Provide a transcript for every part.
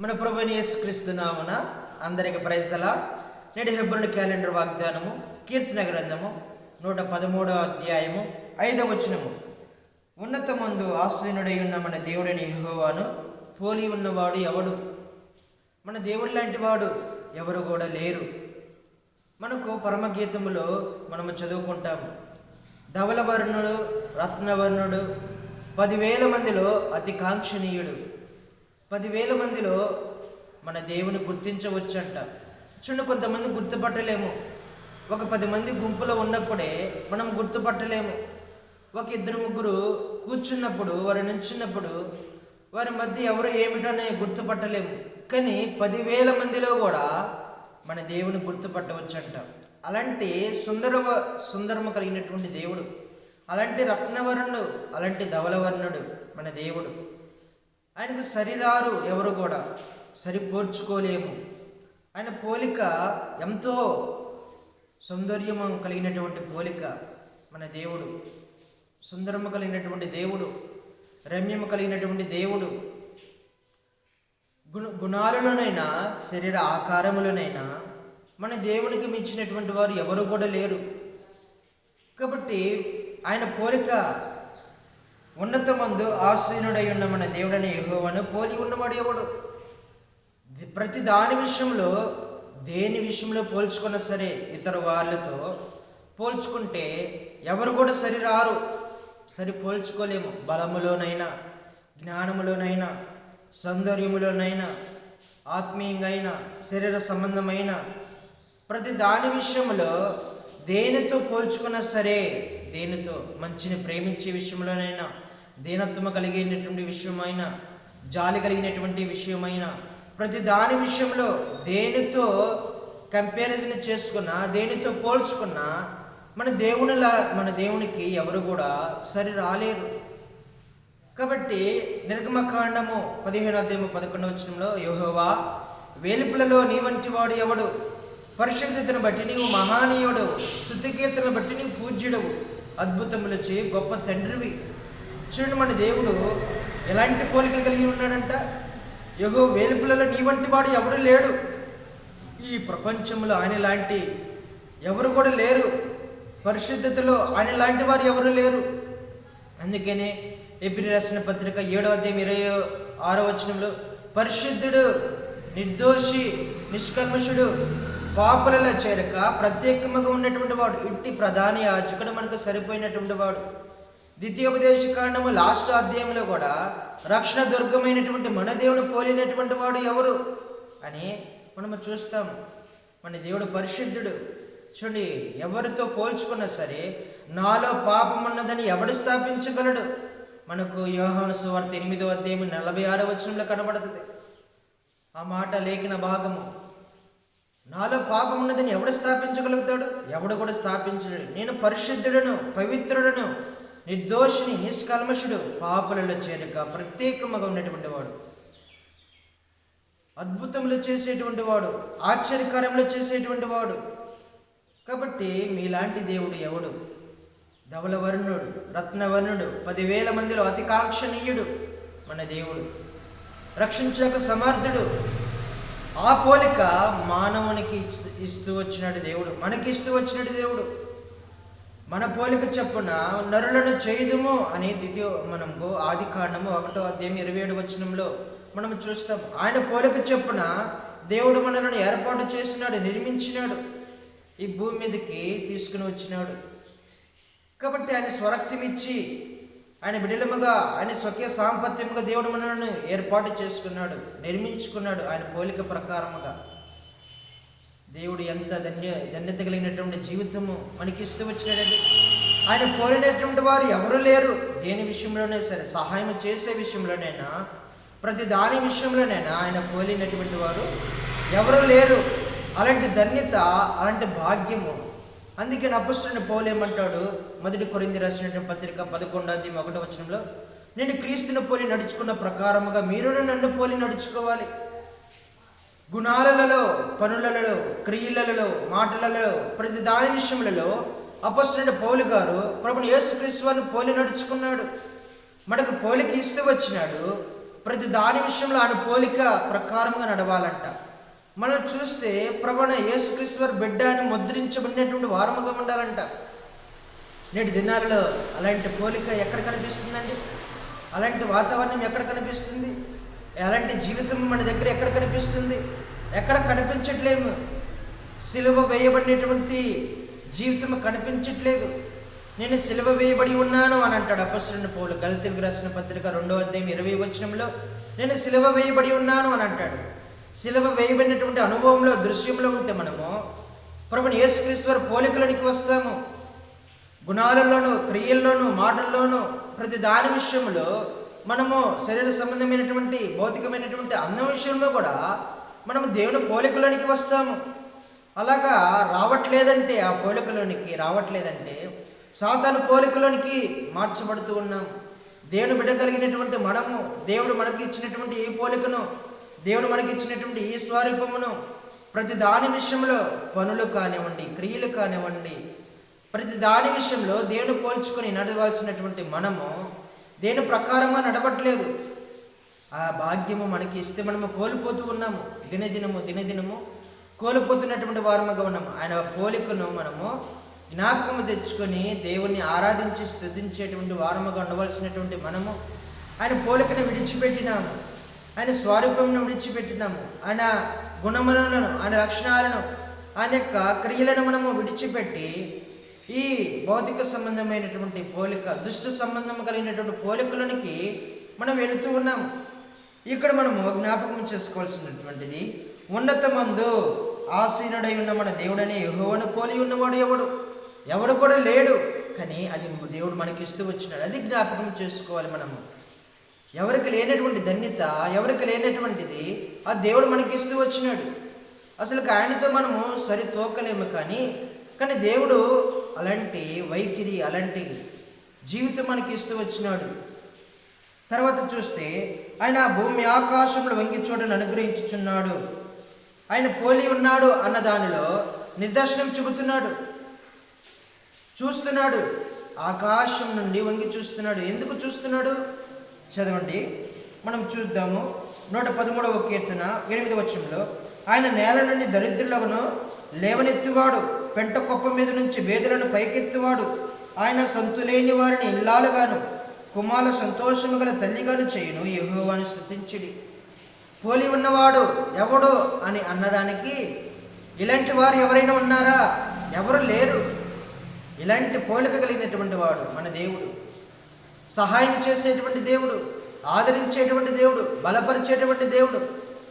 మన ప్రభుని యేసుక్రీస్తు నామన అందరికి ప్రైజ్దల నేటి హెబ్రోని క్యాలెండర్ వాగ్దానము కీర్తన గ్రంథము నూట పదమూడవ అధ్యాయము ఐదవ వచనము. ఉన్నత ముందు ఆశ్రయనుడై ఉన్న మన దేవుడిని యహోవాను పోలి ఉన్నవాడు ఎవడు? మన దేవుడు లాంటి వాడు ఎవరు కూడా లేరు. మనకు పరమగీతములో మనము చదువుకుంటాము. ధవలవర్ణుడు రత్నవర్ణుడు పదివేల మందిలో అతి కాంక్షణీయుడు పదివేల మందిలో మన దేవుని గుర్తించవచ్చంట. చూడండి కొంతమంది గుర్తుపట్టలేము. ఒక పది మంది గుంపులో ఉన్నప్పుడే మనం గుర్తుపట్టలేము. ఒక ఇద్దరు ముగ్గురు కూర్చున్నప్పుడు వారు నించున్నప్పుడు వారి మధ్య ఎవరు ఏమిటనే గుర్తుపట్టలేము. కానీ పదివేల మందిలో కూడా మన దేవుని గుర్తుపట్టవచ్చంట. అలాంటి సుందర సుందరము కలిగినటువంటి దేవుడు అలాంటి రత్నవర్ణుడు అలాంటి ధవలవర్ణుడు మన దేవుడు. ఆయనకు సరిరారు ఎవరు కూడా సరిపోర్చుకోలేము ఆయన పోలిక ఎంతో సౌందర్యము కలిగినటువంటి పోలిక మన దేవుడు సుందరము కలిగినటువంటి దేవుడు రమ్యము కలిగినటువంటి దేవుడు. గుణ గుణాలలోనైనా శరీర ఆకారములోనైనా మన దేవునికి మించినటువంటి వారు ఎవరు కూడా లేరు. కాబట్టి ఆయన పోలిక ఉన్నతమందు ఆశీనుడై ఉన్న మన దేవుడని యహోవను పోలి ఉన్నవాడు ఎవడు? ప్రతి దాని విషయంలో దేని విషయంలో పోల్చుకున్నా సరే ఇతర వాళ్ళతో పోల్చుకుంటే ఎవరు కూడా సరిరారు సరి పోల్చుకోలేము. బలములోనైనా జ్ఞానములోనైనా సౌందర్యములోనైనా ఆత్మీయంగా అయినా శరీర సంబంధమైన ప్రతి దాని విషయంలో దేనితో పోల్చుకున్నా సరే దేనితో? మంచిని ప్రేమించే విషయంలోనైనా దీనత్వము కలిగినటువంటి విషయమైనా జాలి కలిగినటువంటి విషయమైనా ప్రతి దాని విషయంలో దేనితో కంపారిజన్ చేసుకున్నా దేనితో పోల్చుకున్నా మన దేవునిలా మన దేవునికి ఎవరు కూడా సరి రాలేరు. కాబట్టి నిర్గమకాండము పదిహేను అధ్యాయము పదకొండవ వచనంలో యోహోవా వేలుపులలో నీ వంటి వాడు ఎవడు? పరిశుద్ధతను బట్టి నీవు మహానీయుడు శృతికీర్తను బట్టి నీవు పూజ్యుడవు. అద్భుతములు చేయి గొప్ప తండ్రివి. చూడండి మన దేవుడు ఎలాంటి పోలికలు కలిగి ఉన్నాడంట? ఎగో వేలుపులలో నీ వంటి వాడు ఎవడు లేడు. ఈ ప్రపంచంలో ఆయన లాంటి ఎవరు కూడా లేరు. పరిశుద్ధతలో ఆయన లాంటి వారు ఎవరు లేరు. అందుకనే ఎబ్రి రాసిన పత్రిక ఏడవ అధ్యాయం ఇరవై ఆరో వచనంలో పరిశుద్ధుడు నిర్దోషి నిష్కల్మషుడు పాపులలో చేరక ప్రత్యేకముగా ఉన్నటువంటి వాడు ఇట్టి ప్రధాని యాజకుడు మనకు సరిపోయినటువంటి వాడు. ద్వితీయోపదేశ కాండము లాస్ట్ అధ్యాయంలో కూడా రక్షణ దుర్గమైనటువంటి మన దేవుని పోలినటువంటి వాడు ఎవరు? అని మనము చూస్తాం మన దేవుడు పరిశుద్ధుడు. చూడండి ఎవరితో పోల్చుకున్నా సరే నాలో పాపం ఉన్నదని ఎవడు స్థాపించగలడు? మనకు యోహాను సువార్త ఎనిమిదో అధ్యాయం నలభై ఆరో వచనంలో కనబడుతుంది. ఆ మాట లేఖన భాగము. నాలో పాపం ఉన్నదని ఎవడు స్థాపించగలుగుతాడు? ఎవడు కూడా స్థాపించడు నేను పరిశుద్ధుడను పవిత్రుడను నిర్దోషిని నిష్కల్మషుడు పాపులలో చేరిక ప్రత్యేకముగా ఉన్నటువంటి వాడు. అద్భుతములు చేసేటువంటి వాడు ఆశ్చర్యకార్యములు చేసేటువంటి వాడు. కాబట్టి మీలాంటి దేవుడు ఎవడు? ధవలవర్ణుడు రత్నవర్ణుడు పదివేల మందిలో అతి కాంక్షణీయుడు మన దేవుడు. రక్షించక సమర్థుడు. ఆ పోలిక మానవునికి ఇస్తూ ఇస్తూ వచ్చినాడు దేవుడు మనకి ఇస్తూ వచ్చినట్టు దేవుడు. మన పోలిక చెప్పున నరులను చేయుదుము అని ద్వితీయ మనము ఆది కాండము ఒకటో అధ్యాయం ఇరవై ఏడు వచనంలో మనం చూస్తాం. ఆయన పోలిక చెప్పున దేవుడు మనలను ఏర్పాటు చేసినాడు నిర్మించినాడు. ఈ భూమి మీదకి తీసుకుని వచ్చినాడు. కాబట్టి ఆయన స్వరక్తిమిచ్చి ఆయన బిడలముగా ఆయన స్వకీయ సాంపత్యముగా దేవుడు మనలను ఏర్పాటు చేసుకున్నాడు నిర్మించుకున్నాడు ఆయన పోలిక ప్రకారముగా. దేవుడు ఎంత ధన్య ధన్యత కలిగినటువంటి జీవితము మనకి ఇస్తూ వచ్చినాడండి. ఆయన పోలినటువంటి వారు ఎవరు లేరు. దేని విషయంలోనే సరే సహాయం చేసే విషయంలోనైనా ప్రతి దాని విషయంలోనైనా ఆయన పోలినటువంటి వారు ఎవరు లేరు. అలాంటి ధన్యత అలాంటి భాగ్యము. అందుకే నపుస్తుని పోలేమంటాడు మొదటి కొరింది రాసినటువంటి పత్రిక పదకొండవది ఒకటో వచనంలో నేను క్రీస్తుని పోలి నడుచుకున్న ప్రకారముగా మీరు నన్ను పోలి నడుచుకోవాలి. గుణాలలో పనులలో క్రియలలో మాటలలో ప్రతి దాని విషయములలో అపస్తున్న పౌలు గారు ప్రభుని యేసుక్రీశ్వరుని వారిని పోలి నడుచుకున్నాడు. మనకు పోలిక ఇస్తూ వచ్చినాడు. ప్రతి దాని విషయంలో ఆయన పోలిక ప్రకారంగా నడవాలంట. మనం చూస్తే ప్రభుణ యేసుక్రీశ్వర్ బిడ్డ అని ముద్రించబడినటువంటి వారముగా ఉండాలంట. నేటి దినాలలో అలాంటి పోలిక ఎక్కడ కనిపిస్తుందండి? అలాంటి వాతావరణం ఎక్కడ కనిపిస్తుంది? ఎలాంటి జీవితం మన దగ్గర ఎక్కడ కనిపిస్తుంది? ఎక్కడ కనిపించట్లేము? సిలువ వేయబడినటువంటి జీవితం కనిపించట్లేదు. నేను సిలువ వేయబడి ఉన్నాను అని అంటాడు అపస్సుని పౌలు. గలితులకు రాసిన పత్రిక రెండో అధ్యాయం ఇరవై వచనంలో నేను సిలువ వేయబడి ఉన్నాను అని అంటాడు. సిలువ వేయబడినటువంటి అనుభవంలో దృశ్యంలో ఉంటే మనము ప్రభుని యేసుక్రీశ్వర పోలికలనికి వస్తాము. గుణాలలోను క్రియల్లోనూ మాటల్లోనూ ప్రతి దాని విషయంలో మనము శరీర సంబంధమైనటువంటి భౌతికమైనటువంటి అందం విషయంలో కూడా మనము దేవుని పోలికలోనికి వస్తాము. అలాగా రావట్లేదంటే ఆ పోలికలోనికి రావట్లేదంటే సాతాను పోలికలోనికి మార్చబడుతూ ఉన్నాం. దేవుని బిడ్డ కలిగినటువంటి మనము దేవుడు మనకి ఇచ్చినటువంటి ఈ పోలికను దేవుడు మనకి ఇచ్చినటువంటి ఈ స్వరూపమును ప్రతి దాని విషయంలో పనులు కానివ్వండి క్రియలు కానివ్వండి ప్రతి దాని విషయంలో దేవుని పోల్చుకొని నడవాల్సినటువంటి మనము దేని ప్రకారంగా నడవట్లేదు. ఆ భాగ్యము మనకి ఇస్తే మనము కోల్పోతూ ఉన్నాము. దినదినము దినదినము కోల్పోతున్నటువంటి వారముగా ఉన్నాము. ఆయన పోలికను మనము జ్ఞాపకము తెచ్చుకొని దేవుణ్ణి ఆరాధించి స్థుతించేటువంటి వారముగా ఉండవలసినటువంటి మనము ఆయన పోలికను విడిచిపెట్టినాము. ఆయన స్వరూపమును విడిచిపెట్టినాము. ఆయన గుణములను ఆయన లక్షణాలను ఆయన యొక్క క్రియలను మనము విడిచిపెట్టి ఈ భౌతిక సంబంధమైనటువంటి పోలిక దుష్ట సంబంధం కలిగినటువంటి పోలికలోనికి మనం వెళుతూ ఉన్నాము ఇక్కడ మనము జ్ఞాపకం చేసుకోవాల్సినటువంటిది ఉన్నతమందు ఆసీనుడై ఉన్న మన దేవుడనే యహోవను పోలి ఉన్నవాడు ఎవడు? ఎవడు కూడా లేడు కానీ అది దేవుడు మనకి ఇస్తూ వచ్చినాడు. అది జ్ఞాపకం చేసుకోవాలి మనము. ఎవరికి లేనటువంటి ధన్యత ఎవరికి లేనటువంటిది ఆ దేవుడు మనకి ఇస్తూ వచ్చినాడు. అసలు ఆయనతో మనము సరి తోకలేము కానీ కానీ దేవుడు అలాంటి వైఖరి అలాంటి జీవితం మనకి ఇస్తూ వచ్చినాడు. తర్వాత చూస్తే ఆయన భూమి ఆకాశంలో వంగి చూడని అనుగ్రహించుచున్నాడు. ఆయన పోలి ఉన్నాడు అన్న దానిలో నిదర్శనం చెబుతున్నాడు. చూస్తున్నాడు. ఆకాశం నుండి వంగి చూస్తున్నాడు. ఎందుకు చూస్తున్నాడు? చదవండి. మనం చూద్దాము. నూట పదమూడవ కీర్తన ఎనిమిది వచ్చంలో ఆయన నేల నుండి దరిద్రులను లేవనెత్తువాడు. పెంట కుప్ప మీద నుంచి వేదులను పైకెత్తువాడు. ఆయన సంతులేని వారిని ఇల్లాలుగాను కుమార సంతోషము గల తల్లిగాను చేయును. యహోవాను స్తుతించిడి. పోలి ఉన్నవాడు ఎవడు అని అన్నదానికి ఇలాంటి వారు ఎవరైనా ఉన్నారా? ఎవరు లేరు. ఇలాంటి పోలిక కలిగినటువంటి వాడు మన దేవుడు. సహాయం చేసేటువంటి దేవుడు. ఆదరించేటువంటి దేవుడు. బలపరిచేటువంటి దేవుడు.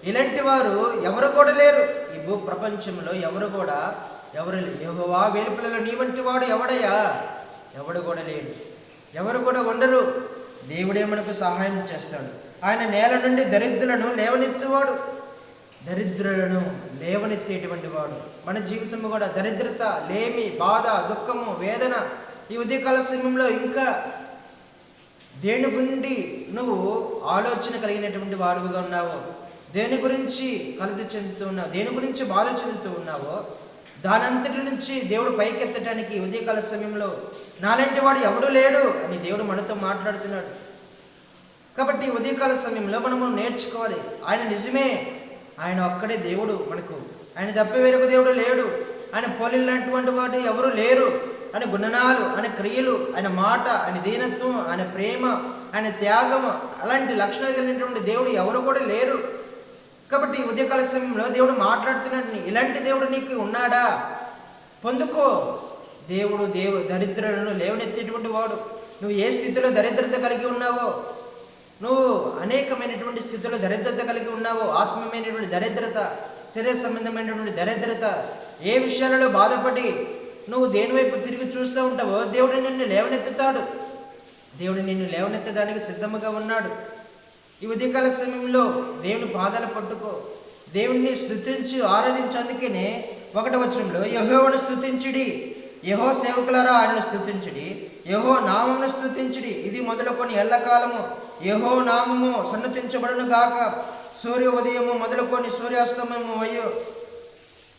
ఇలాంటి వారు ఎవరు కూడా లేరు. ఈ భూ ప్రపంచంలో ఎవరు కూడా ఎవరు లేరు. వెలుపులలో నీ వంటి వాడు ఎవడయ్యా? ఎవడు కూడా లేడు. ఎవరు కూడా ఉండరు. దేవుడే మనకు సహాయం చేస్తాడు. ఆయన నేల నుండి దరిద్రులను లేవనెత్తువాడు. దరిద్రులను లేవనెత్తేటువంటి వాడు. మన జీవితం కూడా దరిద్రత లేమి బాధ దుఃఖము వేదన ఈ ఉదయకాల సమయంలో ఇంకా దేని గుండి నువ్వు ఆలోచన కలిగినటువంటి వాడుగా ఉన్నావో దేని గురించి కలత చెందుతూ ఉన్నావు దేని గురించి బాధ చెందుతూ ఉన్నావో దానంతటి నుంచి దేవుడు పైకెత్తడానికి ఉదయకాల సమయంలో నాలంటి వాడు ఎవడు లేడు అని దేవుడు మనతో మాట్లాడుతున్నాడు. కాబట్టి ఉదయకాల సమయంలో మనము నేర్చుకోవాలి. ఆయన నిజమే. ఆయన ఒక్కడే దేవుడు మనకు. ఆయన తప్ప వేరొక దేవుడు లేడు. ఆయన పోలినటువంటి వాడు ఎవరు లేరు. ఆయన గుణనాలు ఆయన క్రియలు ఆయన మాట ఆయన దీనత్వం ఆయన ప్రేమ ఆయన త్యాగం అలాంటి లక్షణాలు కలిగినటువంటి దేవుడు ఎవరు కూడా లేరు. కాబట్టి ఉదయకాల సమయంలో దేవుడు మాట్లాడుతున్నాడు ఇలాంటి దేవుడు నీకు ఉన్నాడా? పొందుకో. దేవుడు దేవు దరిద్రులను లేవనెత్తేటువంటి వాడు. నువ్వు ఏ స్థితిలో దరిద్రత కలిగి ఉన్నావో? నువ్వు అనేకమైనటువంటి స్థితిలో దరిద్రత కలిగి ఉన్నావో? ఆత్మీయమైనటువంటి దరిద్రత శరీర సంబంధమైనటువంటి దరిద్రత ఏ విషయాలలో బాధపడి నువ్వు దేని వైపు తిరిగి చూస్తూ ఉంటావో? దేవుడు నిన్ను లేవనెత్తుతాడు. దేవుడు నిన్ను లేవనెత్తడానికి సిద్ధముగా ఉన్నాడు. ఈ ఉదయకాల సమయంలో దేవుని పాదాలు పట్టుకో. దేవుణ్ణి స్తుతించి ఆరాధించందుకనే ఒకటి వచనంలో యహోవను స్తుతించుడి. యహో సేవకులారా ఆయనను స్థుతించుడి యహో నామమును స్థుతించుడి ఇది మొదలుకొని ఎల్లకాలము. యహో నామము సన్నతించబడును గాక. సూర్య ఉదయము మొదలుకొని సూర్యాస్తమయము అయ్యో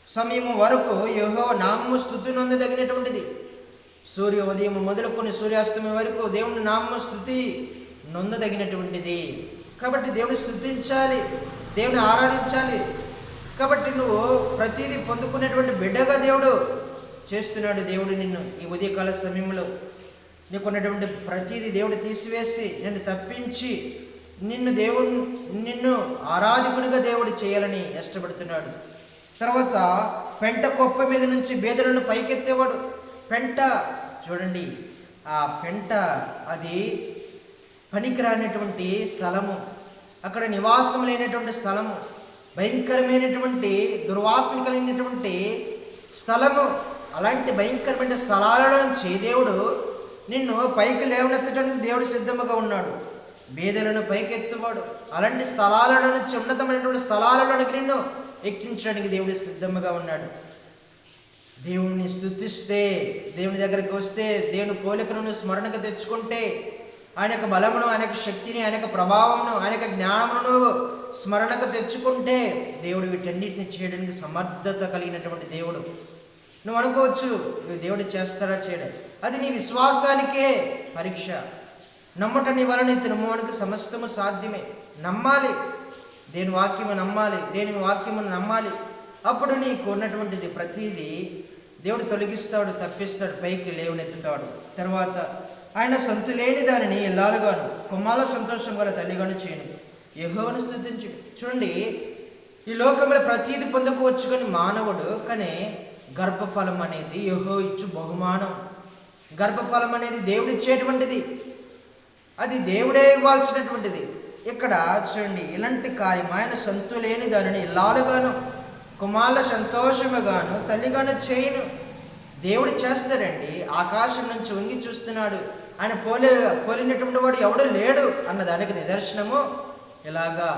సమయము వరకు యహో నామము స్థుతి నొందదగినటువంటిది సూర్య ఉదయం మొదలుకొని సూర్యాస్తమయం వరకు దేవుని నామము స్థుతి నొందదగినటువంటిది. కాబట్టి దేవుని స్థుతించాలి దేవుని ఆరాధించాలి. కాబట్టి నువ్వు ప్రతిదీ పొందుకునేటువంటి బిడ్డగా దేవుడు చేస్తున్నాడు దేవుడు నిన్ను ఈ ఉదయకాల సమయంలో. నీకున్నటువంటి ప్రతిదీ దేవుడు తీసివేసి నిన్ను తప్పించి నిన్ను దేవుడు నిన్ను ఆరాధకునిగా దేవుడు చేయాలని ఇష్టపడుతున్నాడు. తర్వాత పెంట కుప్ప మీద నుంచి బేదలను పైకెత్తేవాడు. పెంట చూడండి ఆ పెంట అది పనికిరానటువంటి స్థలము. అక్కడ నివాసం లేనటువంటి స్థలము భయంకరమైనటువంటి దుర్వాసన కలిగినటువంటి స్థలము. అలాంటి భయంకరమైన స్థలాలలో నుంచి దేవుడు నిన్ను పైకి లేవనెత్తడానికి దేవుడు సిద్ధముగా ఉన్నాడు. బేదలను పైకెత్తువాడు. అలాంటి స్థలాలలో నుంచి ఉన్నతమైనటువంటి స్థలాలలోనికి నిన్ను ఎక్కించడానికి దేవుడు సిద్ధముగా ఉన్నాడు. దేవుణ్ణి స్థుతిస్తే దేవుని దగ్గరికి వస్తే దేవుని పోలికలను స్మరణకు తెచ్చుకుంటే ఆయన యొక్క బలమును ఆయన యొక్క శక్తిని ఆయన యొక్క ప్రభావమును ఆయన యొక్క జ్ఞానమును స్మరణకు తెచ్చుకుంటే దేవుడు వీటన్నిటిని చేయడానికి సమర్థత కలిగినటువంటి దేవుడు. నువ్వు అనుకోవచ్చు నువ్వు దేవుడు చేస్తాడా చేయడా? అది నీ విశ్వాసానికే పరీక్ష. నమ్మట నీ వలన తినమోనికి సమస్తము సాధ్యమే. నమ్మాలి. దేని వాక్యము నమ్మాలి దేని వాక్యమును నమ్మాలి. అప్పుడు నీకు ఉన్నటువంటిది ప్రతిదీ దేవుడు తొలగిస్తాడు తప్పిస్తాడు పైకి లేవనెత్తుతాడు. తర్వాత ఆయన సొంత లేని దానిని ఎల్లాలుగాను. కుమ్మాల సంతోషం గల తల్లిగాను చేయను. యహోవను స్థుతించు చూడండి ఈ లోకంలో ప్రతీది పొందకపోవచ్చు కానీ మానవుడు కానీ గర్భఫలం అనేది యహో ఇచ్చు బహుమానం. గర్భఫలం అనేది దేవుడు ఇచ్చేటువంటిది. అది దేవుడే ఇవ్వాల్సినటువంటిది. ఇక్కడ చూడండి ఇలాంటి కార్యం ఆయన సొంతు లేని దానిని ఇల్లాలుగాను కుమారుల సంతోషముగాను తల్లిగాను చేయను. దేవుడు చేస్తాడండి ఆకాశం నుంచి వంగి చూస్తున్నాడు. ఆయన పోలే పోలినటువంటి వాడు ఎవడు లేడు అన్న దానికి నిదర్శనము. ఇలాగా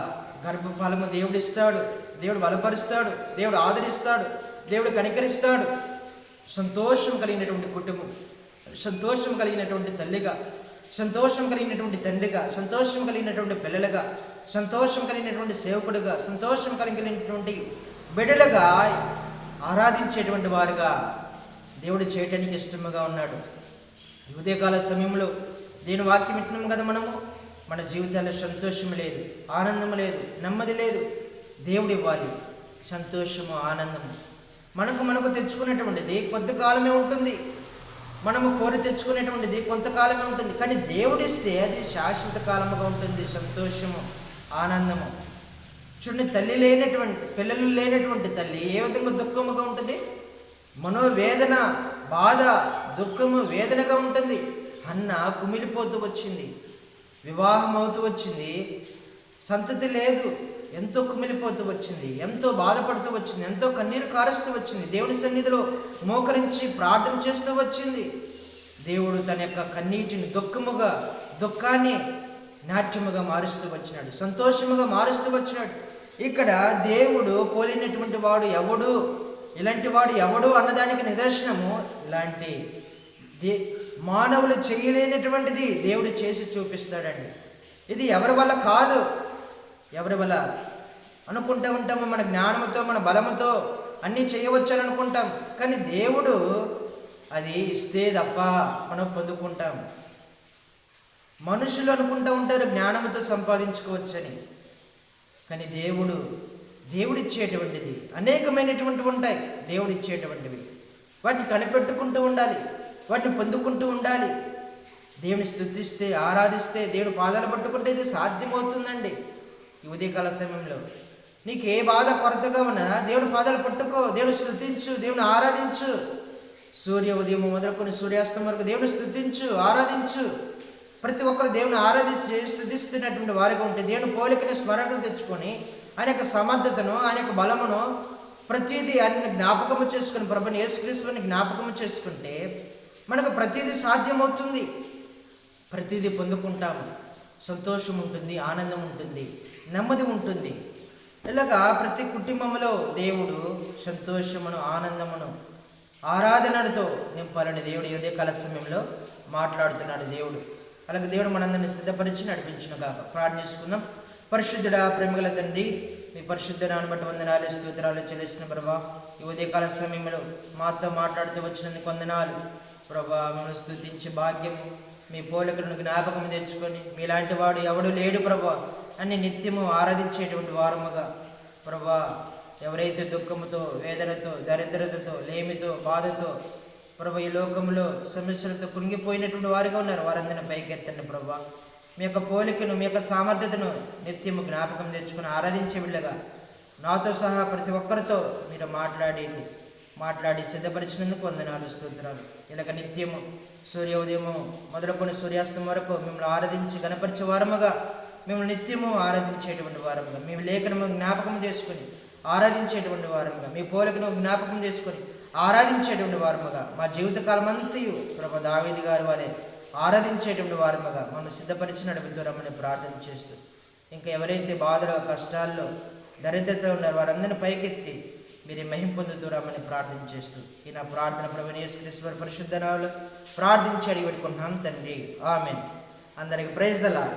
గర్భఫలము దేవుడు ఇస్తాడు దేవుడు బలపరుస్తాడు దేవుడు ఆదరిస్తాడు దేవుడు కనికరిస్తాడు. సంతోషం కలిగినటువంటి కుటుంబం సంతోషం కలిగినటువంటి తల్లిగా సంతోషం కలిగినటువంటి తండ్రిగా సంతోషం కలిగినటువంటి పిల్లలుగా సంతోషం కలిగినటువంటి సేవకుడుగా సంతోషం కలిగినటువంటి బిడలుగా ఆరాధించేటువంటి వారుగా దేవుడు చేయటానికి ఇష్టముగా ఉన్నాడు. ఉదయకాల సమయంలో నేను వాక్యం వింటున్నాం కదా మనము. మన జీవితాల్లో సంతోషం లేదు ఆనందం లేదు నెమ్మది లేదు. దేవుడు ఇవ్వాలి. సంతోషము ఆనందము. మనకు మనకు తెచ్చుకునేటువంటిది కొంతకాలమే ఉంటుంది. మనము కోరి తెచ్చుకునేటువంటిది కొంతకాలమే ఉంటుంది. కానీ దేవుడిస్తే అది శాశ్వత కాలముగా ఉంటుంది. సంతోషము ఆనందము. చూడండి తల్లి లేనటువంటి పిల్లలు లేనటువంటి తల్లి ఏ విధంగా దుఃఖముగా ఉంటుంది? మనోవేదన బాధ దుఃఖము వేదనగా ఉంటుంది. అన్న కుమిలిపోతూ వచ్చింది. వివాహం అవుతూ వచ్చింది. సంతతి లేదు. ఎంతో కుమిలిపోతూ వచ్చింది. ఎంతో బాధపడుతూ వచ్చింది. ఎంతో కన్నీరు కారుస్తూ వచ్చింది. దేవుని సన్నిధిలో మోకరించి ప్రార్థన చేస్తూ వచ్చింది. దేవుడు తన యొక్క కన్నీటిని దుఃఖముగా దుఃఖాన్ని నాట్యముగా మారుస్తూ వచ్చినాడు. సంతోషముగా మారుస్తూ వచ్చినాడు. ఇక్కడ దేవుడు పోలినటువంటి వాడు ఎవడు? ఇలాంటి వాడు ఎవడు అన్నదానికి నిదర్శనము ఇలాంటి దే మానవులు చేయలేనటువంటిది దేవుడు చేసి చూపిస్తాడండి. ఇది ఎవరి వల్ల కాదు. ఎవరి వల్ల? అనుకుంటూ ఉంటాము మన జ్ఞానంతో మన బలముతో అన్నీ చేయవచ్చు అని అనుకుంటాం కానీ దేవుడు అది ఇస్తే తప్ప మనం పొందుకుంటాం. మనుషులు అనుకుంటూ ఉంటారు జ్ఞానంతో సంపాదించుకోవచ్చని. కానీ దేవుడు దేవుడిచ్చేటువంటిది. అనేకమైనటువంటి ఉంటాయి. దేవుడిచ్చేటువంటివి. వాటిని కనిపెట్టుకుంటూ ఉండాలి. వాటిని పొందుకుంటూ ఉండాలి. దేవుని స్థుతిస్తే ఆరాధిస్తే దేవుని పాదాలు పట్టుకుంటే ఇది సాధ్యమవుతుందండి. ఈ ఉదయకాల సమయంలో. నీకు ఏ బాధ కొరతగా ఉన్నా దేవుని పాదాలు పట్టుకో దేవుని స్థుతించు దేవుని ఆరాధించు. సూర్య ఉదయం మొదలుకొని సూర్యాస్తం వరకు దేవుని స్థుతించు ఆరాధించు. ప్రతి ఒక్కరు దేవుని ఆరాధించి స్థుతిస్తున్నటువంటి వారిగా ఉంటే దేవుని పోలికని స్మరణకు తెచ్చుకొని ఆయన యొక్క సమర్థతను ఆయన యొక్క బలమును ప్రతిదీ ఆయన జ్ఞాపకము చేసుకుని ప్రభుని యేసుక్రీస్తుని జ్ఞాపకము చేసుకుంటే మనకు ప్రతిదీ సాధ్యమవుతుంది. ప్రతిదీ పొందుకుంటాము. సంతోషం ఉంటుంది ఆనందం ఉంటుంది నెమ్మది ఉంటుంది. ఇలాగా ప్రతి కుటుంబంలో దేవుడు సంతోషమును ఆనందమును ఆరాధనలతో నింపాలని దేవుడు ఏదే కాల సమయంలో మాట్లాడుతున్నాడు దేవుడు. అలాగే దేవుడు మనందరినీ సిద్ధపరిచి నడిపించిన కాక ప్రార్థిస్తున్నాం పరిశుద్ధుడా ప్రేమగల తండ్రి మీ పరిశుద్ధ నాన్న బట్టి వందనాలు స్తోత్రాలు చెల్లిసిన ప్రభా ఈ ఉదయకాల సమయంలో మాతో మాట్లాడుతూ వచ్చినందుకు వందనాలు. ప్రభా మిమ్మల్ని స్తుతించే భాగ్యము మీ పోలికలను జ్ఞాపకం తెచ్చుకొని మీలాంటి వాడు ఎవడు లేడు ప్రభా అని నిత్యము ఆరాధించేటువంటి వారముగా. ప్రభా ఎవరైతే దుఃఖముతో వేదనతో దరిద్రతతో లేమితో బాధతో ప్రభా ఈ లోకంలో సమస్యలతో కుంగిపోయినటువంటి వారిగా ఉన్నారు వారందరిని పైకెత్తండి ప్రభా. మీ యొక్క పోలికను మీ యొక్క సామర్థ్యతను నిత్యము జ్ఞాపకం తెచ్చుకుని ఆరాధించే వెళ్ళగా నాతో సహా ప్రతి ఒక్కరితో మీరు మాట్లాడి మాట్లాడి సిద్ధపరిచినందుకు వందనాలు స్తోత్రాలు. ఇలాగ నిత్యము సూర్యోదయము మొదలుకొని సూర్యాస్తం వరకు మిమ్మల్ని ఆరాధించి గణపరిచే వారముగా మిమ్మల్ని నిత్యము ఆరాధించేటువంటి వారముగా మీ లేఖనము జ్ఞాపకం చేసుకుని ఆరాధించేటువంటి వారముగా మీ పోలికను జ్ఞాపకం చేసుకొని ఆరాధించేటువంటి వారముగా మా జీవితకాలం అంతయు ప్రభు దావేది గారి వారే ఆరాధించేటువంటి వారముగా మనం సిద్ధపరిచి నడుపుతారమని ప్రార్థన చేస్తూ ఇంకా ఎవరైతే బాధలో కష్టాల్లో దరిద్రత ఉన్నారో వారందరిని పైకెత్తి మీరు మహిం పొందుతురామని ప్రార్థన చేస్తూ ఈ నా ప్రార్థన ప్రభు యేసుక్రీశ్వర పరిశుద్ధ ప్రార్థించి అడిగి పెట్టుకుంటున్నాం తండ్రి. ఆమెన్. అందరికి ప్రైజ్ దలా